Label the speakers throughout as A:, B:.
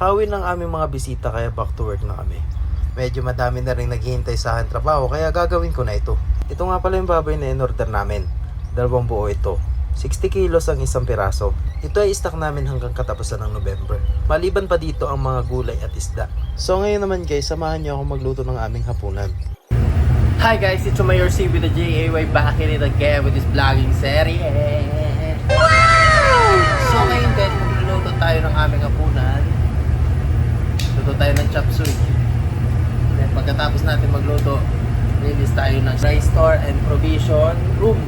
A: Nakawin ng aming mga bisita kaya back to work na kami. Medyo madami na rin naghihintay sa akin trabaho kaya gagawin ko na ito. Ito nga pala yung baboy na in-order namin. Dalawang buo ito. 60 kilos ang isang piraso. Ito ay stock namin hanggang katapusan ng November. Maliban pa dito ang mga gulay at isda. So ngayon naman guys, samahan niyo ako magluto ng aming hapunan.
B: Hi guys, it's Mayor C with the JAY back in it again with this vlogging series. Wow! So ngayon guys, magluluto tayo ng aming hapunan. Luto tayo ng chop suey. Then pagkatapos natin magluto, linis tayo ng dry store and provision room.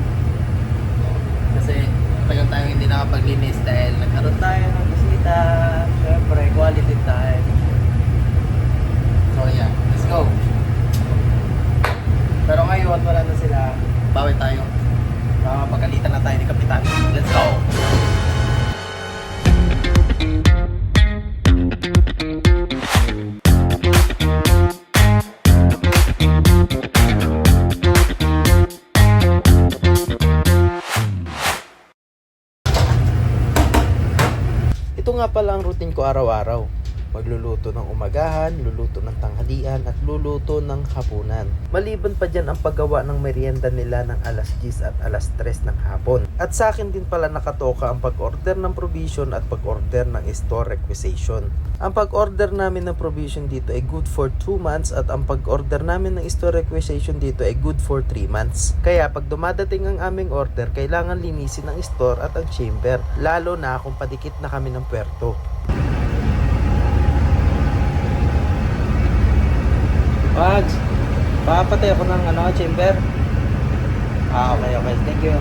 A: Nga pala ang routine ko araw-araw. Magluluto ng umagahan, luluto ng tanghalian at luluto ng hapunan. Maliban pa dyan ang paggawa ng merienda nila ng alas 10 at alas 3 ng hapon. At sa akin din pala nakatoka ang pag-order ng provision at pag-order ng store requisition. Ang pag-order namin ng provision dito ay good for 2 months at ang pag-order namin ng store requisition dito ay good for 3 months. Kaya pag dumadating ang aming order, kailangan linisin ang store at ang chamber, lalo na kung padikit na kami ng puerto. Wags, papatay ako ng ano, chamber. Ah, okay, okay. Thank you.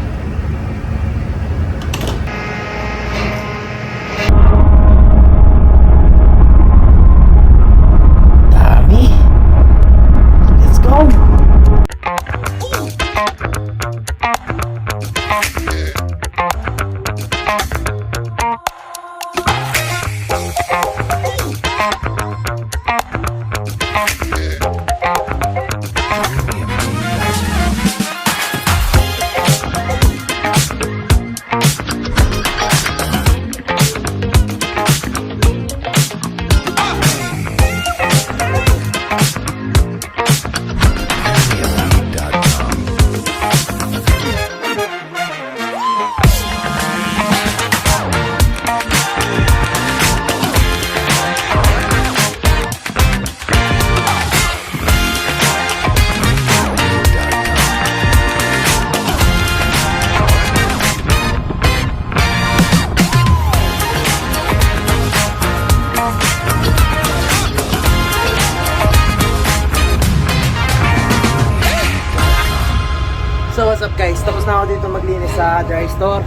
A: What's up guys? Tapos na ako dito maglinis sa dry store.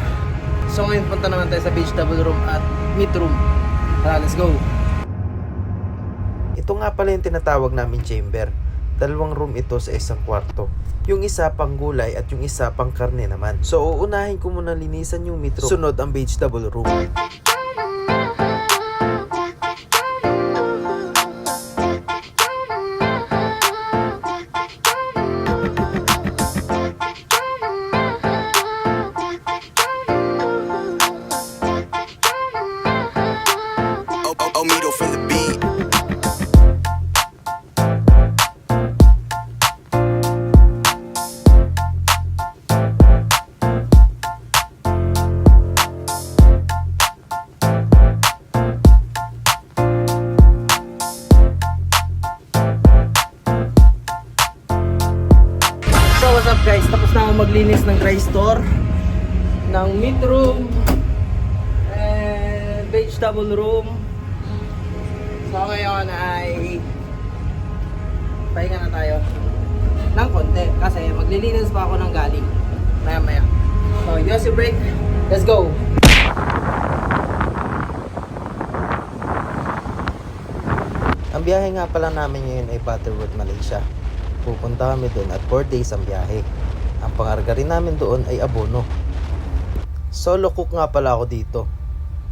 A: So ngayon punta naman tayo sa vegetable room at meat room. Tara, let's go. Ito nga pala yung tinatawag namin chamber. Dalawang room ito sa isang kwarto. Yung isa pang gulay at yung isa pang karne naman. So uunahin ko muna linisan yung meat room. Sunod ang vegetable room.
B: Store ng meat room and vegetable room. So ngayon ay pahinga na tayo ng konti kasi maglilinis pa ako ng galing maya maya. So Yossi break, let's go!
A: Ang biyahe nga pala namin ngayon ay Butterworth, Malaysia. Pupunta kami doon at 4 days ang biyahe. Ang pangarga rin namin doon ay abono. Solo cook nga pala ako dito.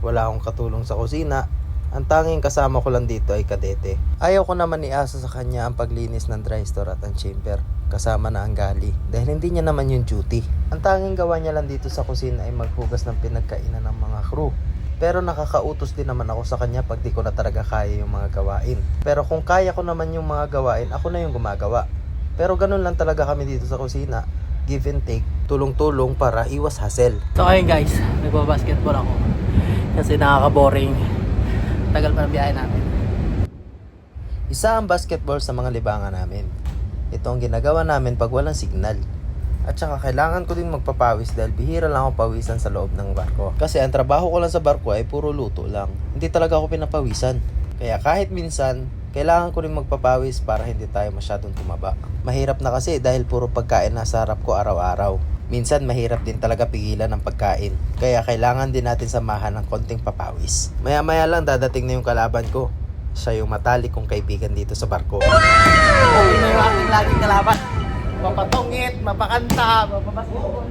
A: Wala akong katulong sa kusina. Ang tanging kasama ko lang dito ay kadete. Ayaw ko naman iasa sa kanya ang paglinis ng dry store at ang chamber. Kasama na ang gali. Dahil hindi niya naman yung duty. Ang tanging gawa niya lang dito sa kusina ay maghugas ng pinagkainan ng mga crew. Pero nakakautos din naman ako sa kanya pag di ko na talaga kaya yung mga gawain. Pero kung kaya ko naman yung mga gawain, ako na yung gumagawa. Pero ganun lang talaga kami dito sa kusina. Give and take, tulong-tulong para iwas hassle.
B: So ayun guys, nagbabasketball ako. Kasi nakaka-boring. Tagal pa ng biyahe namin.
A: Isa ang basketball sa mga libangan namin. Ito ang ginagawa namin pag walang signal. At saka kailangan ko din magpapawis dahil bihira lang ako pawisan sa loob ng barko. Kasi ang trabaho ko lang sa barko ay puro luto lang. Hindi talaga ako pinapawisan. Kaya kahit minsan, kailangan ko rin magpapawis para hindi tayo masyadong tumaba. Mahirap na kasi dahil puro pagkain nasa harap ko araw-araw. Minsan mahirap din talaga pigilan ng pagkain. Kaya kailangan din natin samahan ng konting papawis. Maya-maya lang dadating na yung kalaban ko. Siya yung matalik kong kaibigan dito sa barko.
B: Okay na yung ating laging kalaban. Mapatungit, mapakanta, mapabasketball.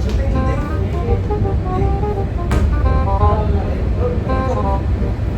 B: So Oh, OK.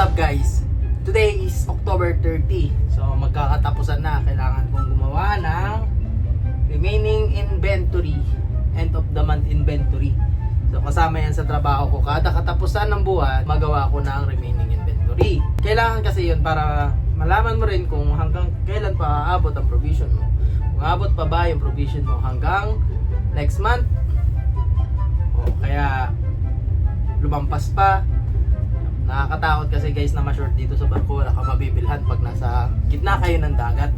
B: Up guys? Today is October 30. So magkakatapusan na. Kailangan kong gumawa ng remaining inventory. End of the month inventory. So kasama yan sa trabaho ko. Kada katapusan ng buwan, magawa ko ng remaining inventory. Kailangan kasi yun para malaman mo rin kung hanggang kailan pa aabot ang provision mo. Kung aabot pa ba yung provision mo hanggang next month. O kaya lumampas pa, Nakakatakot kasi guys na ma-short dito sa barko. Wala ka mabibilhan pag nasa gitna kayo ng dagat.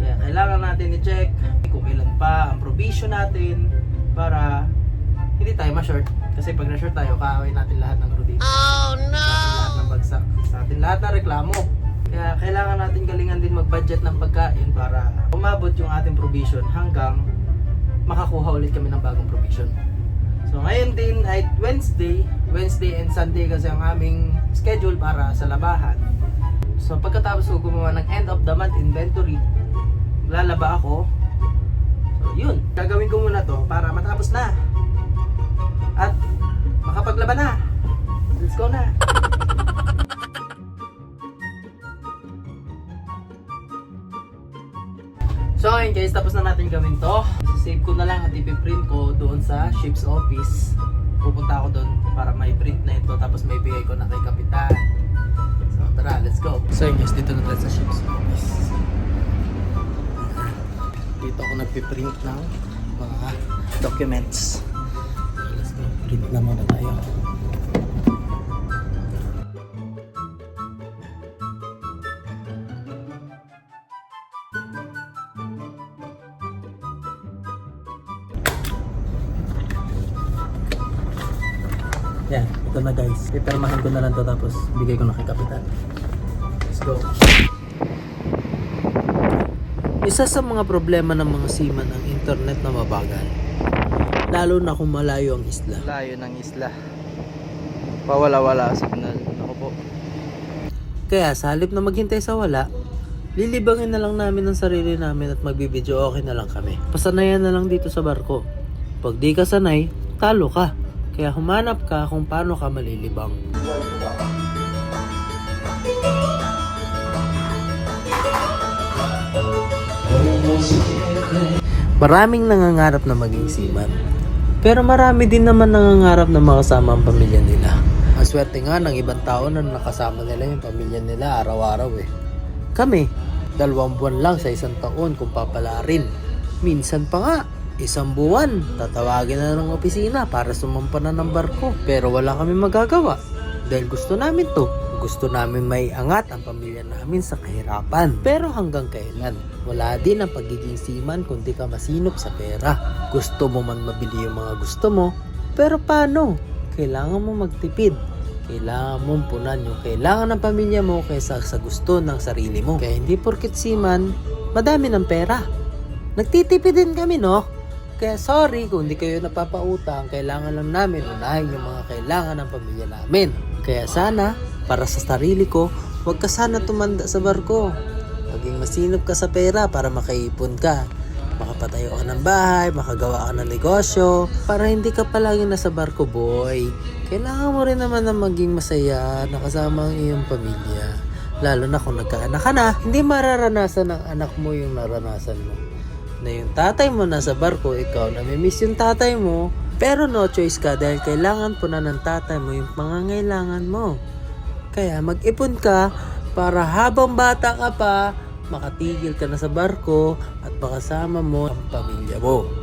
B: Kaya kailangan natin i-check kung kailan pa ang provision natin para hindi tayo ma-short. Kasi pag na-short tayo, kaaway natin lahat ng dito. Oh no! Lahat ng bagsak. Sa atin lahat ng reklamo. Kaya kailangan natin galingan din mag-budget ng pagkain para umabot yung ating provision hanggang makakuha ulit kami ng bagong provision. So ngayon din ay Wednesday, Wednesday and Sunday kasi ang aming schedule para sa labahan. So pagkatapos ko gumawa ng end of the month inventory, lalaba ako. So yun, gagawin ko muna to para matapos na. At makapaglaba na. Let's go na. So ayun guys, tapos na natin gawin to. Save ko na lang at ipiprint ko doon sa ship's office. Pupunta ako doon para may print na ito tapos may bigay ko na kay kapitan. So tara, let's go. So guys, dito na tayo sa ship's office. Dito ako nagpiprint ng mga documents. Let's go, print na muna tayo. Yan, ito na guys. Pipirmahan ko na lang to tapos bigay ko na kay kapitan. Let's go.
A: Isa sa mga problema ng mga seaman ang internet na mabagal. Lalo na kung malayo ang isla.
B: Layo ng isla. Pawala-wala signal. Ako po. Kaya sa halip na maghintay sa wala, lilibangin na lang namin ang sarili namin at magbibideo okay na lang kami. Pasanayan na lang dito sa barko. Pag di ka sanay, talo ka. Kaya humanap ka kung paano ka malilibang. Maraming nangangarap na maging seaman. Pero marami din naman nangangarap na makasama ang pamilya nila. Ang swerte nga ng ibang tao na nakasama nila yung pamilya nila araw-araw eh. Kami, dalawang buwan lang sa isang taon kung papalarin. Minsan pa nga, isang buwan, tatawagin na ng opisina para sumampa na ng barko. Pero wala kami magagawa dahil gusto namin to. Gusto namin may angat ang pamilya namin sa kahirapan. Pero hanggang kailan? Wala din ang pagiging seaman kundi ka masinop sa pera. Gusto mo man mabili yung mga gusto mo, pero paano? Kailangan mo magtipid. Kailangan mong punan yung kailangan ng pamilya mo kaysa sa gusto ng sarili mo. Kaya hindi porkit seaman, madami ng pera. Nagtitipid din kami, no? Kaya sorry kung hindi kayo napapautang, kailangan lang namin unahin yung mga kailangan ng pamilya namin. Kaya sana, para sa sarili ko, huwag ka sana tumanda sa barko. Maging masinop ka sa pera para makaipon ka. Makapatayo ka ng bahay, makagawa ka ng negosyo, para hindi ka palagi nasa barko, boy. Kailangan mo rin naman na maging masaya, nakasama ang iyong pamilya. Lalo na kung nagkaanak ka na, hindi mararanasan ng anak mo yung naranasan mo na yung tatay mo nasa barko, ikaw na miss yung tatay mo, pero no choice ka dahil kailangan po na ng tatay mo yung pangangailangan mo. Kaya mag-ipon ka para habang bata ka pa, makatigil ka na sa barko at makasama mo ang pamilya mo.